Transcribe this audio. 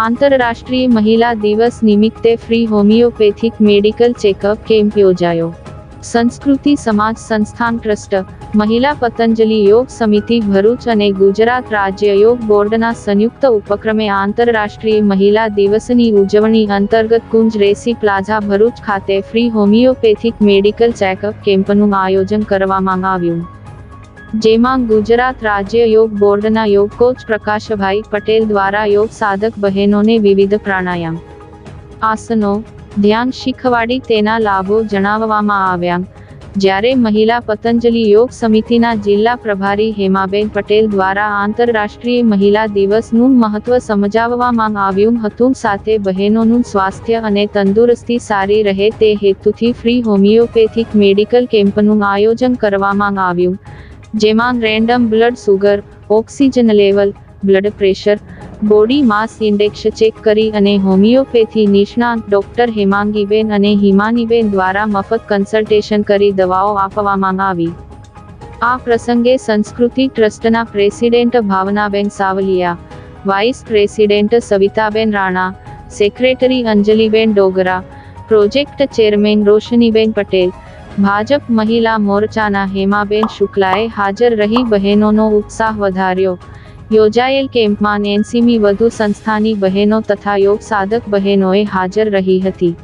આંતરરાષ્ટ્રીય મહિલા દિવસ નિમિત્તે free homeopathic medical checkup camp યોજાયો. સંસ્કૃતિ સમાજ સંસ્થાન ટ્રસ્ટ, મહિલા પતંજલિ યોગ સમિતિ, ભરૂચ અને ગુજરાત રાજ્ય યોગ બોર્ડના સંયુક્ત ઉપક્રમે આંતરરાષ્ટ્રીય મહિલા દિવસની ઉજવણી અંતર્ગત કુંજ રેસી પ્લાઝા, ભરૂચ ખાતે ફ્રી હોમિયોપેથિક મેડિકલ ચેકઅપ કેમ્પનું આયોજન કરવામાં આવ્યું. જેમાં ગુજરાત રાજ્ય યોગ બોર્ડના યોગ કોચ પ્રકાશભાઈ પટેલ દ્વારા યોગ સાધક બહેનોને વિવિધ પ્રાણાયામ, આસનો, ધ્યાન શીખવાડી તેના લાભો જણાવવામાં આવ્યા. જ્યારે મહિલા પતંજલિ યોગ સમિતિના જિલ્લા પ્રભારી હેમાબેન પટેલ દ્વારા આંતરરાષ્ટ્રીય મહિલા દિવસનું મહત્વ સમજાવવામાં આવ્યું હતું, સાથે બહેનોનું સ્વાસ્થ્ય અને તંદુરસ્તી સારી રહે તે હેતુથી ફ્રી હોમિયોપેથિક મેડિકલ કેમ્પનું આયોજન કરવામાં આવ્યું. જેમાં random blood sugar, oxygen level, blood pressure, body mass index check કરી અને હોમિયોપેથી નિષ્ણાંત ડોક્ટર હેમાંગીબેન અને હિમાનીબેન દ્વારા મફત કન્સલ્ટેશન કરી દવાઓ આપવામાં આવી. આ પ્રસંગે સંસ્કૃતિ ટ્રસ્ટના president Bhavnaben Savaliya, vice president Savitaben Rana, secretary Anjaliben Dogra, project chairman Roshniben Patel Bhajap મહિલા મોરચાના હેમાબેન શુક્લાએ હાજર રહી બહેનોનો ઉત્સાહ વધાર્યો. યોજાયેલ કેમ્પમાં નેન્સીમી વધુ સંસ્થાની બહેનો તથા યોગ સાધક બહેનોએ હાજર રહી હતી.